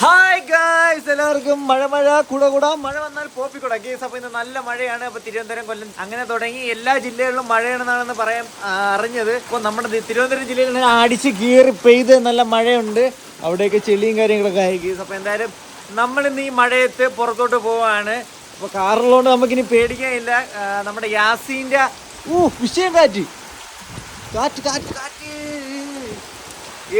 Hi എല്ലാവർക്കും മഴ മഴ കുട കുട. മഴ വന്നാൽ പോപ്പി കൂടാ. ഗേസ് അപ്പോൾ ഇന്ന് നല്ല മഴയാണ്. അപ്പോൾ തിരുവനന്തപുരം കൊല്ലം അങ്ങനെ തുടങ്ങി. എല്ലാ ജില്ലകളിലും മഴയാണെന്നാണെന്ന് പറയാൻ അറിഞ്ഞത്. ഇപ്പോൾ നമ്മുടെ തിരുവനന്തപുരം ജില്ലയിൽ അടിച്ച് കീറി പെയ്ത് നല്ല മഴയുണ്ട്. അവിടെയൊക്കെ ചെളിയും കാര്യങ്ങളൊക്കെ ആയി. ഗേസ് അപ്പോൾ എന്തായാലും നമ്മൾ ഇന്ന് ഈ മഴയത്ത് പുറത്തോട്ട് പോവാണ്. അപ്പോൾ കാറിലുകൊണ്ട് നമുക്കിനി പേടിക്കാനില്ല. നമ്മുടെ യാസീന്റെ ഊ വിഷയം കാറ്റ്. കാറ്റ് കാറ്റ് കാറ്റ്.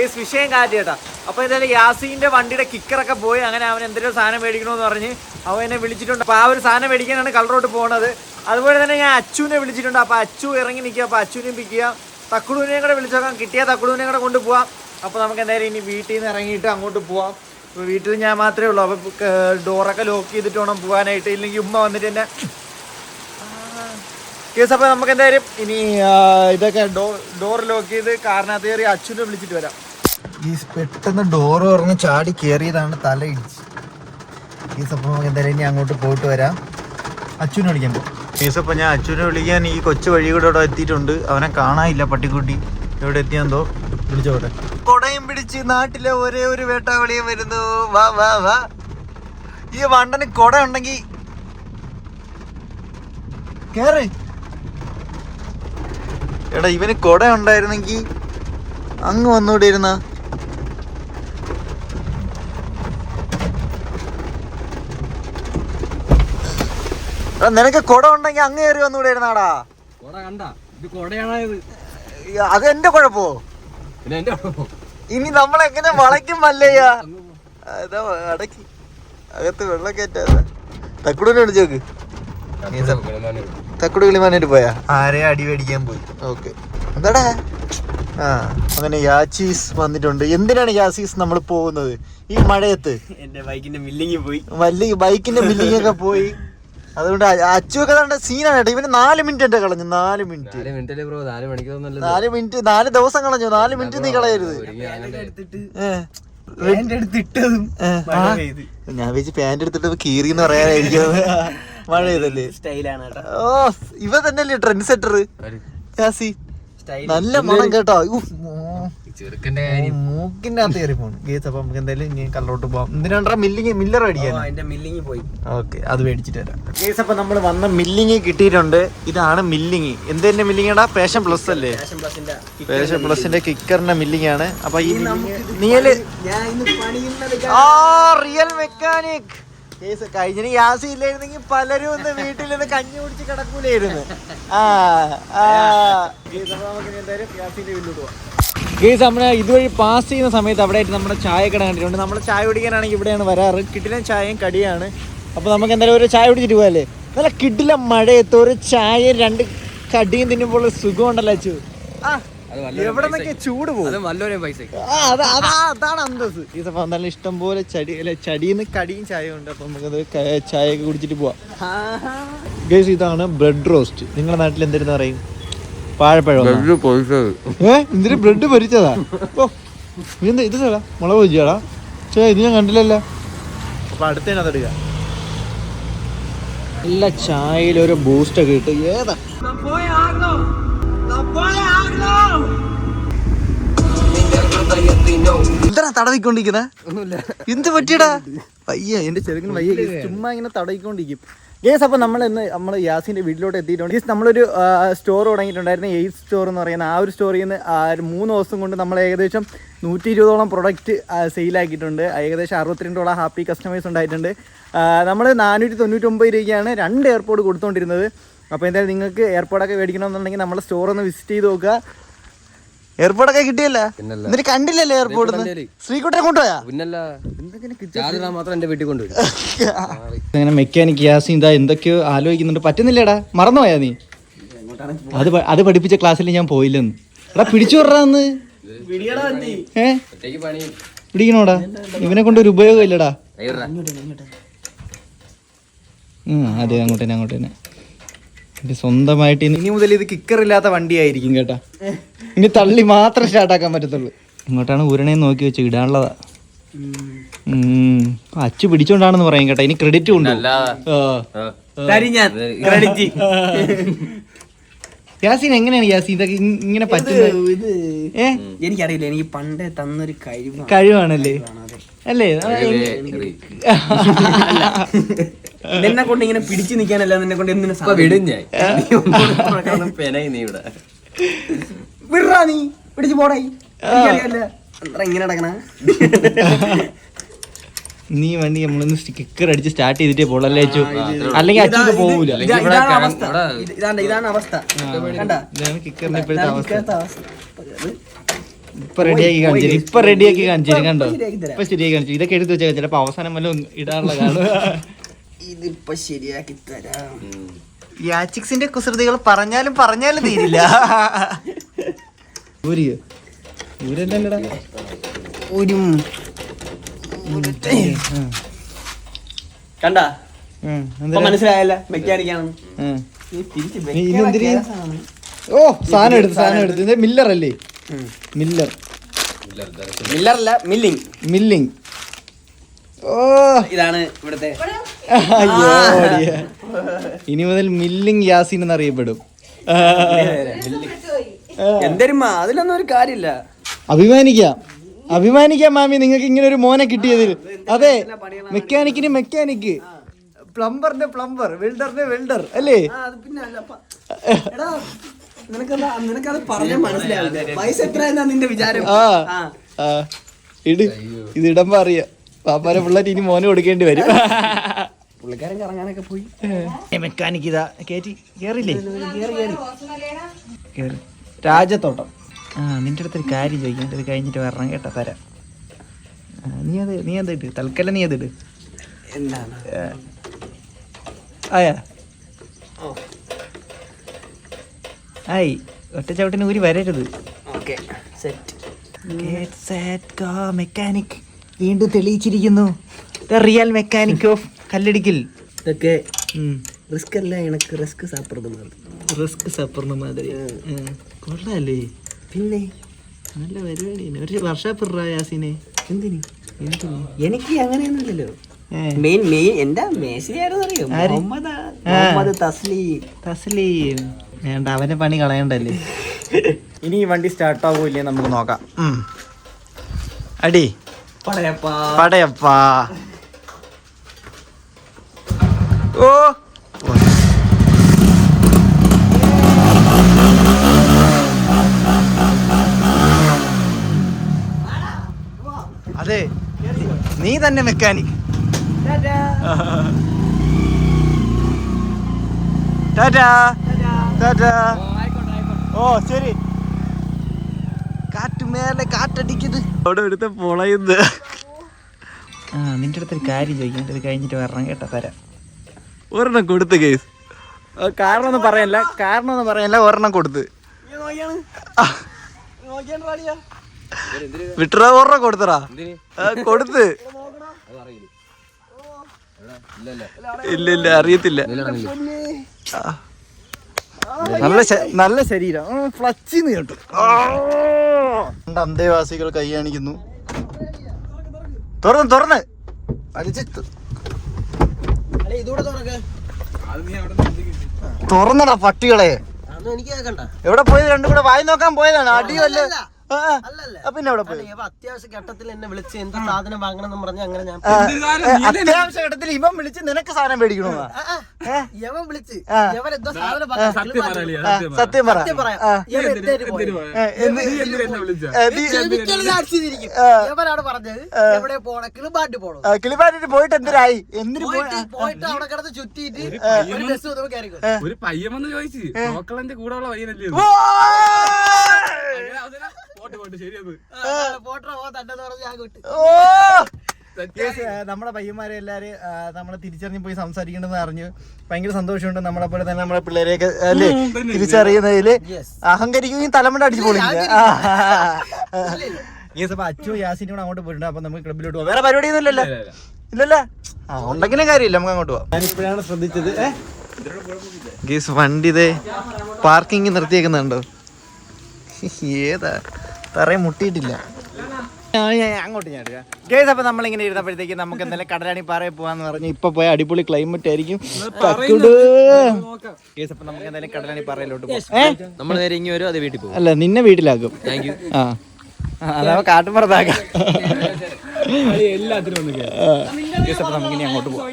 ഏസ് വിഷയം കാറ്റ് കേട്ടാ. അപ്പൊ എന്തായാലും യാസീന്റെ വണ്ടിയുടെ കിക്കറൊക്കെ പോയി അങ്ങനെ അവൻ എന്തെങ്കിലും സാധനം മേടിക്കണമെന്ന് പറഞ്ഞ് അവൻ എന്നെ വിളിച്ചിട്ടുണ്ട്. അപ്പൊ ആ ഒരു സാധനം മേടിക്കാനാണ് കളറോട്ട് പോണത്. അതുപോലെ തന്നെ ഞാൻ അച്ചുവിനെ വിളിച്ചിട്ടുണ്ട്. അപ്പൊ അച്ചു ഇറങ്ങി നിൽക്കുക. അപ്പൊ അച്ചുവിനെയും പിക്ക് ചെയ്യാം. കൂടെ വിളിച്ചോക്കാം കിട്ടിയ തക്കുടുവിനെയും കൂടെ കൊണ്ടുപോവാം അപ്പൊ നമുക്ക് എന്തായാലും ഇനി വീട്ടിൽ നിന്ന് ഇറങ്ങിയിട്ട് അങ്ങോട്ട് പോവാം. ഇപ്പൊ വീട്ടിൽ ഞാൻ മാത്രമേ ഉള്ളൂ. അപ്പൊ ഡോറൊക്കെ ലോക്ക് ചെയ്തിട്ട് വേണം പോകാനായിട്ട്. ഇല്ലെങ്കിൽ ഉമ്മ വന്നിട്ട് എന്നെ കേസ് അപ്പോൾ നമുക്ക് എന്തായാലും ഇനി ഇതൊക്കെ ഡോർ ഡോർ ലോക്ക് ചെയ്ത് കാറിനകത്ത് കയറി അച്ഛനെ വിളിച്ചിട്ട് വരാം. ഈ പെട്ടെന്ന് ഡോർ തുറന്ന് ചാടി കയറിയതാണ് തല ഇടിച്ച്. ഈ സപ്പം നമുക്ക് എന്തായാലും ഇനി അങ്ങോട്ട് പോയിട്ട് വരാം. അച്ഛനെ വിളിക്കാൻ പോകും ഈ സപ്പം ഞാൻ അച്ഛനെ വിളിക്കാൻ ഈ കൊച്ചു വഴി കൂടെ ഇവിടെ എത്തിയിട്ടുണ്ട്. അവനെ കാണാനില്ല പട്ടിക്കുട്ടി. എവിടെ എത്തിയാന്തോ വിളിച്ചോട്ടെ. കൊടയും പിടിച്ച് നാട്ടിലെ ഒരേ ഒരു വേട്ടാവളിയും വരുന്നു. വാ വാ വാ. ഈ വണ്ടന് കൊട ഉണ്ടെങ്കിൽ കേറ്. എടാ ഇവന് കൊട ഉണ്ടായിരുന്നെങ്കി അങ്ങ് വന്നുകൂടെ ഇരുന്ന. നിനക്ക് കൊട ഉണ്ടെങ്കിൽ അങ്ങ് കയറി വന്നുകൂടെ ഇരുന്നാടാ. കൊട കണ്ട? ഇത് അത് എന്റെ കുഴപ്പോ. ഇനി നമ്മളെങ്ങനെ വളയ്ക്കും മല്ലയ്യ? അതാ അടക്കി. അകത്ത് വെള്ളം കയറ്റാ തക്കുടൂനെ വിളിച്ചോക്ക് തക്കുടി കിളമാന്. തക്കുട് കിളിമാനായിട്ട് പോയാ? ആരെ അടി മേടിക്കാൻ പോയി? ഓക്കെ. എന്താടാ? ആ അങ്ങനെ യാച്ചീസ് വന്നിട്ടുണ്ട്. എന്തിനാണ് യാസീസ് നമ്മൾ പോകുന്നത്? ഈ മഴയത്ത്? എന്റെ ബൈക്കിന്റെ മില്ലിങ് പോയി. വല്ല ബൈക്കിന്റെ മില്ലിങ് ഒക്കെ പോയി. അതുകൊണ്ട് അച്ചുവൊക്കെ കണ്ട സീനാണ് കേട്ടോ ഇവന് നാല് മിനിറ്റ് എന്റെ കളഞ്ഞു നാല് മിനിറ്റ് നാല് മിനിറ്റല്ലേ ബ്രോ നാല് മണിക്ക് തോന്നല്ലോ നാല് മിനിറ്റ് നാല് ദിവസം കളഞ്ഞു നാല് മിനിറ്റ് നീ കളയരുത്. ഞാൻ വെച്ച് പാന്റ് എടുത്തിട്ട് കീറി എന്ന് പറയാനായിരിക്കും. മഴ ചെയ്തല്ലേ സ്റ്റൈലാണ് ഓ ഇവ തന്നെയല്ലേ ട്രെൻഡ് സെറ്റർ നല്ല മണം കേട്ടോ. ചെറുക്കന്റെ മൂക്കിന്റെ അകത്ത് കയറി പോണു. ഗേസ് അപ്പൊ നമുക്ക് എന്തായാലും ഇനി കള്ളോട്ട് പോവാം. എന്തിനാണ്ടാ മില്ലിങ് മില്ലർ അടിക്കാൻ മില്ലിങ് പോയി. ഓക്കെ അത് മേടിച്ചിട്ട് വരാം. ഗേസ് അപ്പൊ നമ്മൾ വന്ന മില്ലിങ് കിട്ടിയിട്ടുണ്ട്. ഇതാണ് മില്ലിങ്. എന്തിന്റെ മില്ലിങ്ങടാ പേഷൻ പ്ലസ് അല്ലേ? പേഷൻ പ്ലസിന്റെ കിക്കറിന്റെ മില്ലിങ്. ആണ് അപ്പൊ ഈ പണിയുന്നത് ആ റിയൽ മെക്കാനിക് കേസ് കഴിഞ്ഞ ഗ്യാസ് ഇല്ലായിരുന്നെങ്കിൽ പലരും ഒന്ന് വീട്ടിൽ നിന്ന് കഞ്ഞി കുടിച്ച് കിടക്കൂലായിരുന്നു. ആ ആ. നമുക്ക് എന്തായാലും ഗ്യാസിന്റെ വീട്ടിലോട്ട് പോവാം. കേസ് നമ്മൾ ഇതുവഴി പാസ് ചെയ്യുന്ന സമയത്ത് അവിടെ ആയിട്ട് നമ്മുടെ ചായ കട കണ്ടിട്ടുണ്ട്. നമ്മൾ ചായ കുടിക്കാനാണെങ്കിൽ ഇവിടെയാണ് വരാറ്. കിട്ടിലും ചായയും കടിയാണ്. അപ്പോൾ നമുക്ക് എന്തായാലും ഒരു ചായ കുടിച്ചിട്ട് പോകാല്ലേ നല്ല കിട്ടില മഴയത്ത് ഒരു ചായ രണ്ട് കടിയും തിന്നുമ്പോൾ സുഖം ഉണ്ടല്ലോ അച്ചു. ആ അത് വല്ലവരും എവിടെ ചൂട് പോകും അതാണ് അന്തസ് ഈ സഭ നല്ല ഇഷ്ടം പോലെ ചടി അല്ലെ ചടിന്ന് കടിയും ചായ ഉണ്ട്. അപ്പൊ നമുക്കത് ചായ ഒക്കെ കുടിച്ചിട്ട് പോവാം. ഗേസ് ഇതാണ് ബ്രെഡ് റോസ്റ്റ്. നിങ്ങളുടെ നാട്ടിൽ എന്തിരുന്ന് പറയും വാഴപ്പഴം എന്നാ? ഏ? എന്തിനു ബ്രെഡ് പൊരിച്ചതാ? ഓ ഇതെന്താ ഇത് ചേടാ മുളക് പൊരിച്ചാടാ ചേ ഇത് ഞാൻ കണ്ടില്ലല്ലോ. അപ്പൊ അടുത്തതിനകത്ത് എടുക്കുക നല്ല ചായയിൽ ഒരു ബൂസ്റ്റ് ഒക്കെ ഇട്ട് ഏതാ? എന്തിനാ തടവിക്കൊണ്ടിരിക്കുന്നത് ഒന്നുമില്ല. എന്ത് പറ്റിയടാ? വയ്യ എന്റെ ചെറുക്കന് വയ്യ. ചുമ്മാ ഇങ്ങനെ തടയിക്കൊണ്ടിരിക്കും ഗേസ് അപ്പോൾ നമ്മൾ ഇന്ന് നമ്മൾ യാസിന്റെ വീട്ടിലോട്ട് എത്തിയിട്ടുണ്ട്. ഗേസ് നമ്മളൊരു സ്റ്റോർ തുടങ്ങിയിട്ടുണ്ടായിരുന്നു എയ്റ്റ് സ്റ്റോർ എന്ന് പറയുന്ന ആ ഒരു സ്റ്റോറിൽ നിന്ന് മൂന്ന് ദിവസം കൊണ്ട് നമ്മൾ ഏകദേശം നൂറ്റി ഇരുപതോളം പ്രൊഡക്റ്റ് സെയിലാക്കിയിട്ടുണ്ട് ഏകദേശം അറുപത്തിരണ്ടോളം ഹാപ്പി കസ്റ്റമേഴ്സ് ഉണ്ടായിട്ടുണ്ട്. നമ്മൾ നാനൂറ്റി തൊണ്ണൂറ്റൊമ്പത് രൂപയ്ക്കാണ് രണ്ട് എയർപോർട്ട് കൊടുത്തുകൊണ്ടിരുന്നത് അപ്പോൾ എന്തായാലും നിങ്ങൾക്ക് എയർപോർട്ടൊക്കെ മേടിക്കണമെന്നുണ്ടെങ്കിൽ നമ്മളെ സ്റ്റോർ ഒന്ന് വിസിറ്റ് ചെയ്ത് നോക്കുക. എയർപോർട്ടൊക്കെ കിട്ടിയല്ല. എന്നിട്ട് കണ്ടില്ലല്ലേ എയർപോർട്ട്. ശ്രീകുട്ടനെ കൊണ്ടുപോയാ? പിന്നല്ല. ചാർജ് ഇടാൻ മാത്രം എന്റെ വീട്ടിൽ കൊണ്ടുവരും അങ്ങനെ മെക്കാനിക് ഗ്യാസ് ഇതാ എന്തൊക്കെയോ ആലോചിക്കുന്നുണ്ട്. പറ്റുന്നില്ലേടാ? മറന്നുപോയാ നീ? അത് അത് പഠിപ്പിച്ച ക്ലാസ്സിൽ ഞാൻ പോയില്ലെന്ന്. എടാ പിടിച്ചു വിടറാന്ന് ഏ? പിടിക്കണോടാ? ഇവനെ കൊണ്ട് ഒരു ഉപയോഗം ഇല്ലടാ അതെ അങ്ങോട്ടേനെ തന്നെ അങ്ങോട്ട് തന്നെ ഇത് സ്വന്തമായിട്ട് ഇനി മുതൽ ഇത് കിക്കർ ഇല്ലാത്ത വണ്ടിയായിരിക്കും കേട്ടാ. ഇനി തള്ളി മാത്രം സ്റ്റാർട്ടാക്കാൻ പറ്റത്തുള്ളൂ. ഇങ്ങോട്ടാണ് ഉരണേ നോക്കി വെച്ച് ഇടാനുള്ളതാ. ഉം. അച്ചു പിടിച്ചോണ്ടാണെന്ന് പറയും കേട്ടാ. ഇനി ക്രെഡിറ്റ് ഉണ്ട്. യാസീൻ എങ്ങനെയാണ് യാസീൻ? ഇതൊക്കെ ഇങ്ങനെ പറ്റുന്നത് എനിക്കറിയില്ല. എനിക്ക് പണ്ടേ തന്നൊരു കഴിവ് കഴിവാണല്ലേ? അല്ലേ. നിന്നെ കൊണ്ട് ഇങ്ങനെ പിടിച്ചു നിൽക്കാനല്ല നിന്നെ കൊണ്ട് എന്തിനു വിടും ഞാൻ. പെനായി നീ ഇവിടെ. വിടാ നീ. പിടിച്ചു പോടായി ഇങ്ങനെ നടക്കണ? നീ വണ്ടി നമ്മളൊന്ന് സ്റ്റിക്കർ അടിച്ച് സ്റ്റാർട്ട് ചെയ്തിട്ടേ പോളല്ലേ അച്ചു? അല്ലെങ്കിൽ അച്ഛൻ പോകൂല ഇതാ- ഇതാണ് അവസ്ഥ. അവസ്ഥ. കിക്കറിന്റെ ഇപ്പോഴത്തെ ഇപ്പൊ റെഡിയാക്കി കാണിച്ചു ഇപ്പൊ റെഡിയാക്കി കാണിച്ചു കണ്ടോ. ഇപ്പൊ ശരിയാക്കി കാണിച്ചു. ഇതൊക്കെ എടുത്ത് വെച്ചാൽ ചിലപ്പോ അവസാനം വല്ലതും ഇടാനുള്ള കാണുക. ഇതിപ്പോ ശരിയാക്കി തരാം. യാച്ചിക്സിന്റെ കുസൃതികൾ പറഞ്ഞാലും പറഞ്ഞാലും തീരില്ല. ഒരു കണ്ട? മനസ്സിലായല്ല മെക്കാനിക്കാണ്? ഓ സാധനം എടുത്ത് സാധനം എടുത്ത്. ഇത് മില്ലർ അല്ലേ മില്ലർ. മില്ലർ അല്ല മില്ലിങ്. മില്ലിങ്. ഓ ഇതാണ് ഇവിടുത്തെ. ഇനി മുതൽ മില്ലിങ് യാസിൻ എന്നറിയപ്പെടും. എന്തരുമ്മ? അതിലൊന്നും ഒരു കാര്യമില്ല. അഭിമാനിക്കാം. അഭിമാനിക്കാം മാമി. നിങ്ങൾക്ക് ഇങ്ങനെ ഒരു മോനെ കിട്ടിയതിൽ. അതെ മെക്കാനിക്കിന് മെക്കാനിക്ക്. പ്ലംബറിന്റെ പ്ലംബർ വെൽഡറിന്റെ വെൽഡർ അല്ലേ? അത് പിന്നെ നിനക്കെന്താ നിനക്കത് പറഞ്ഞാൽ മനസ്സിലാവില്ല. പൈസ എത്ര നിന്റെ വിചാരം? ഇട് ഇത് ഇടുമ്പോ അറിയാം. പാപ്പാരെ പിള്ളേർ ഇനി മോനെ കൊടുക്കേണ്ടി വരും. പുള്ളിക്കാരൻ കറങ്ങാനൊക്കെ പോയി. മെക്കാനിക് ഇതാ. കേറ്റി. കേറില്ലേ കേറി. രാജത്തോട്ടം. ആ നിന്റെ അടുത്തൊരു കാര്യം ചോദിക്കാൻ ഇത് കഴിഞ്ഞിട്ട് വരണം കേട്ടോ. തരാം. നീ അത് നീ അത് ഇട്ട് തൽക്കാലം നീ അത് ഇട്. എന്താണ്? ആയാ? ആയി. ഒറ്റ ചവിട്ടിന് ഊരി വരരുത്. ഓക്കെ. സെറ്റ്. മെക്കാനിക്. വീണ്ടും തെളിയിച്ചിരിക്കുന്നു. The real mechanic of Kalladikkal. ഇതൊക്കെ റിസ്ക് അല്ല എനിക്ക് റിസ്ക് സാപ്പിടുന്നത് റിസ്ക് സാപ്പിടുന്ന മാതിരി. കൊള്ളാല്ലേ പിന്നെ? നല്ല പരിപാടി ഒരു വർഷാപ്പിറാ യാസിനെ. എന്തിന്? എനിക്ക് അങ്ങനെയൊന്നുമില്ലല്ലോ. മെയിൻ മെയിൻ എന്താ മേശയായിരുന്നു? മുഹമ്മദ് മുഹമ്മദ് തസ്ലീം. തസ്ലീം. വേണ്ട അവനെ പണി കളയണ്ടല്ലേ? ഇനി ഈ വണ്ടി സ്റ്റാർട്ട് ആവൂല്ലേ നമുക്ക് നോക്കാം. അടി. പടയപ്പാ. പടയപ്പാ. ഓ. അതെ നീ തന്നെ മെക്കാനിക്. ടാറ്റാ. ടാറ്റാ. ഓ ശരി. മേലെ കാറ്റടിക്കുന്നത് അവിടെ എടുത്ത പൊളയുന്നത് ആ നിന്റെ അടുത്തൊരു കാര്യം ചോദിക്കാൻ ഇത് കഴിഞ്ഞിട്ട് വരണം കേട്ടോ തരാം. ഒരെണ്ണം കൊടുത്ത് കേസ് കാരണം ഒന്നും പറയല്ല. കാരണം ഒന്നും പറയല്ല ഒരെണ്ണം കൊടുത്ത്. വിട്ടറാ ഒരെണ്ണം കൊടുത്തറാ കൊടുത്ത്. ഇല്ല ഇല്ല അറിയത്തില്ല. നല്ല നല്ല ശരീരം. ഫ്ലച്ചിന്ന് കേട്ടു. രണ്ട് അന്തേവാസികൾ കൈ കാണിക്കുന്നു. തുറന്ന് തുറന്ന്. തുറന്നടാ പട്ടികളെ. എവിടെ പോയത് രണ്ടും കൂടെ? വായി നോക്കാൻ പോയതാണ്. അടിയല്ലേ പിന്നെ അവിടെ പോയി? അത്യാവശ്യ ഘട്ടത്തിൽ എന്നെ വിളിച്ച് എന്താ സാധനം വാങ്ങണം എന്ന് പറഞ്ഞ അങ്ങനെ ഞാൻ അത്യാവശ്യ ഘട്ടത്തിൽ ഇവൻ വിളിച്ച് നിനക്ക് സാധനം മേടിക്കണോ? യവൻ വിളിച്ച്. ആ. യവൻ എന്തോ സാധനം വാങ്ങാൻ സത്യം പറ. യവനാണ് പറഞ്ഞത് എവിടെ പോണ? കിളിമാറ്റി പോണോ? ആ, പോയിട്ട് എന്തിനായി? എന്തിനു പോയി? പോയിട്ട് പോയിട്ട് അവിടെ കിടന്ന് ചുറ്റിയിട്ട് ഒരു ബസ് ഒരു പയ്യമെന്ന് ചോദിച്ചു കൂടെ ഉള്ള പയ്യനല്ലേ നമ്മുടെ പയ്യന്മാരെ എല്ലാരും നമ്മളെ തിരിച്ചറിഞ്ഞ് പോയി സംസാരിക്കണമെന്ന് അറിഞ്ഞു ഭയങ്കര സന്തോഷമുണ്ട് നമ്മളെ പോലെ തന്നെ നമ്മളെ പിള്ളേരെയൊക്കെ അല്ലേ? തിരിച്ചറിയുന്നതിൽ Yes. അഹങ്കരിക്കുകയും തലമുണ്ട അടിച്ചു പൊളിക്കില്ല യെസ് അപ്പൊ അച്ചു യാസിനും കൂടെ അങ്ങോട്ട് പോയിട്ടുണ്ട് അപ്പൊ നമുക്ക് ക്ലബിലോട്ട് പോകാം വേറെ പരിപാടിയൊന്നും ഇല്ലല്ലോ? ഇല്ലല്ലേ? ആ ഉണ്ടെങ്കിലും കാര്യമില്ല നമുക്ക് അങ്ങോട്ട് പോവാം. ഞാനിപ്പോഴാണ് ശ്രദ്ധിച്ചത് ഗീസ് വണ്ടി ഇതേ പാർക്കിംഗ് നിർത്തിയേക്കുന്നുണ്ടോ? ഏതാ? തറയെ മുട്ടിയിട്ടില്ല. അങ്ങോട്ട് ഞാൻ എടുക്കാം. ഗേസ് അപ്പൊ നമ്മളിങ്ങനെ ഇരുന്നപ്പോഴത്തേക്ക് നമുക്ക് എന്തായാലും കടലാണി പാറയിൽ പോവാന്ന് പറഞ്ഞു ഇപ്പൊ പോയ അടിപൊളി ക്ലൈമറ്റ് ആയിരിക്കും. ഗേസ് അപ്പൊ നമുക്ക് എന്തായാലും കടലാണി പാറയിലോട്ട് പോകാം നമ്മൾ നേരെ ഇങ്ങനെ വരും അത് വീട്ടിൽ പോകും. അല്ല നിന്നെ വീട്ടിലാക്കും. താങ്ക് യു ആ. ആ, അതാ കാട്ടുമ്പുറത്താക്കാം എല്ലാത്തിനും നമുക്കിനി അങ്ങോട്ട് പോകാം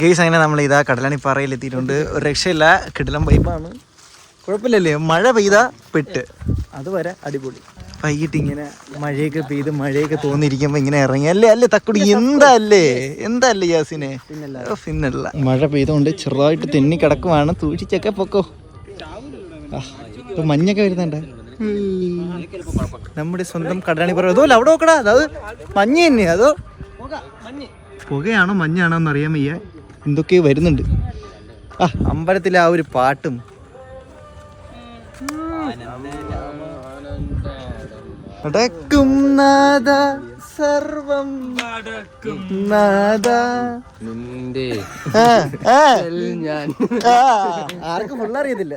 ഗെയ്സ് അങ്ങനെ നമ്മൾ ഇതാ കടലാണിപ്പാറയിൽ എത്തിയിട്ടുണ്ട്. ഒരു രക്ഷയില്ല കിടലം വൈബാണ് കുഴപ്പമില്ലല്ലേ? മഴ പെയ്താ പെട്ട്. അതുവരെ അടിപൊളി. വൈകിട്ട് ഇങ്ങനെ മഴയൊക്കെ പെയ്ത് മഴയൊക്കെ തോന്നിയിരിക്കുമ്പോ ഇങ്ങനെ ഇറങ്ങി. അല്ലേ അല്ലേ തക്കുടി എന്താ അല്ലേ? എന്താ അല്ലേ യാസിനെ? പിന്നല്ല. മഴ പെയ്തോണ്ട് ചെറുതായിട്ട് തെന്നി കിടക്കുവാണ്. സൂക്ഷിച്ചൊക്കെ പൊക്കോ. മഞ്ഞൊക്കെ വരുന്നുണ്ട്. നമ്മുടെ സ്വന്തം കടലാണിപ്പുറം അതോ അവിടെ നോക്കടാ. അത് മഞ്ഞ തന്നെ അതോ പുകയാണോ മഞ്ഞാണോ എന്നറിയാൻ വയ്യ. എന്തൊക്കെയോ വരുന്നുണ്ട്. ആ. അമ്പലത്തിലെ ആ ഒരു പാട്ടും നടക്കും നാദ സർവം. നാദ. നിന്റെ. ഞാൻ. ആർക്കും ഫുൾ അറിയത്തില്ല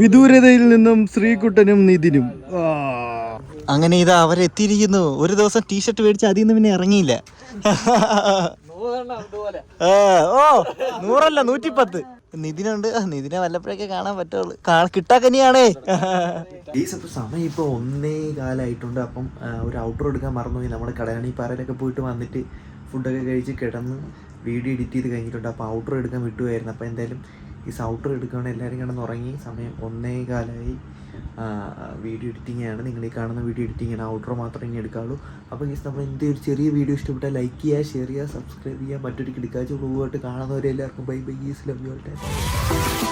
വിദൂരതയിൽ നിന്നും ശ്രീകുട്ടനും നിതിനും അങ്ങനെ ഇതാ അവരെത്തിയിരിക്കുന്നു. ഒരു ദിവസം ടീഷർട്ട് മേടിച്ച് അതിൽ നിന്ന് പിന്നെ ഇറങ്ങിയില്ല. ഓ നൂറല്ല നൂറ്റിപ്പത്ത്. നിതിനുണ്ട് നിതിനെ വല്ലപ്പോഴൊക്കെ കാണാൻ പറ്റുള്ളൂ. കിട്ടാക്കനിയാണേ സമയം ഇപ്പോൾ ഒന്നേ കാലമായിട്ടുണ്ട് അപ്പം ഒരു ഔട്ടർ എടുക്കാൻ മറന്നുപോയി. നമ്മൾ കടയാണി പാറയിലൊക്കെ പോയിട്ട് വന്നിട്ട് ഫുഡൊക്കെ കഴിച്ച് കിടന്ന് വീഡിയോ എഡിറ്റ് ചെയ്ത് കഴിഞ്ഞിട്ടുണ്ട്. അപ്പോൾ ഔട്ടർ എടുക്കാൻ വിട്ടുപോയായിരുന്നു. അപ്പോൾ എന്തായാലും ഈ ഔട്ടർ എടുക്കുകയാണെങ്കിൽ എല്ലാവരും കിടന്ന് ഉറങ്ങി സമയം ഒന്നേ കാലമായി വീഡിയോ എഡിറ്റിംഗ് ആണ്. നിങ്ങൾ ഈ കാണുന്ന വീഡിയോ എഡിറ്റിംഗ് ആണ്. ഔട്ടർ മാത്രമേ ഇനി എടുക്കാവുള്ളൂ. അപ്പോൾ ഗീസ് നമ്മൾ എന്ത് ഒരു ചെറിയ വീഡിയോ ഇഷ്ടപ്പെട്ടാൽ ലൈക്ക് ചെയ്യുക ഷെയർ ചെയ്യുക സബ്സ്ക്രൈബ് ചെയ്യുക. മറ്റൊരു കിടക്കാഴ്ച പോകുമായിട്ട് കാണുന്നവരെല്ലാവർക്കും ബൈ ബൈ ഈസ് ലവ്